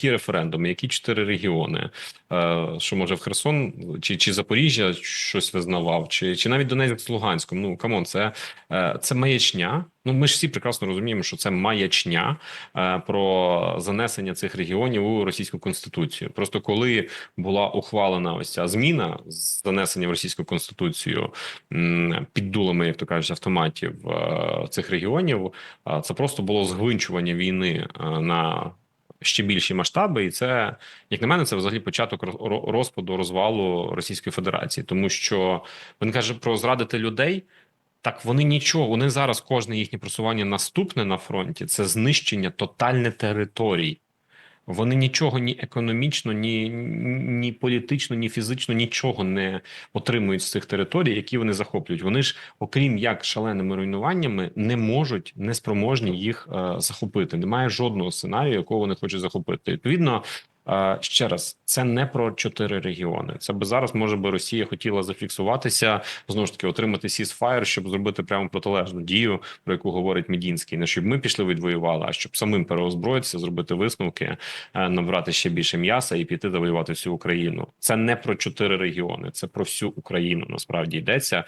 Які референдуми, які чотири регіони? Е, Що може в Херсон чи, чи Запоріжжя щось визнавав, чи, чи навіть Донецьк з Луганськом? Ну камон, це, е, це маячня. Ну ми ж всі прекрасно розуміємо, що це маячня е, про занесення цих регіонів у російську конституцію. Просто коли була ухвалена ось ця зміна з занесення в російську конституцію під дулами, як то кажуть, автоматів цих регіонів, це просто було згвинчування війни на ще більші масштаби, і це, як на мене, це взагалі початок ро- розпаду розвалу Російської Федерації, тому що він каже про зрадити людей. Так вони нічого. Вони зараз кожне їхнє просування наступне на фронті це знищення тотальне територій. Вони нічого ні економічно, ні, ні політично, ні фізично нічого не отримують з цих територій, які вони захоплюють. Вони ж, окрім як шаленими руйнуваннями, не можуть не спроможні їх е, захопити. Немає жодного сценарію, якого вони хочуть захопити. Відповідно. Ще раз, це не про чотири регіони. Це би зараз може би Росія хотіла зафіксуватися, знову ж таки отримати сісфаєр, щоб зробити прямо протилежну дію, про яку говорить Медінський. Не щоб ми пішли відвоювали, а щоб самим переозброїтися, зробити висновки, е, набрати ще більше м'яса і піти завоювати всю Україну. Це не про чотири регіони, це про всю Україну. Насправді йдеться.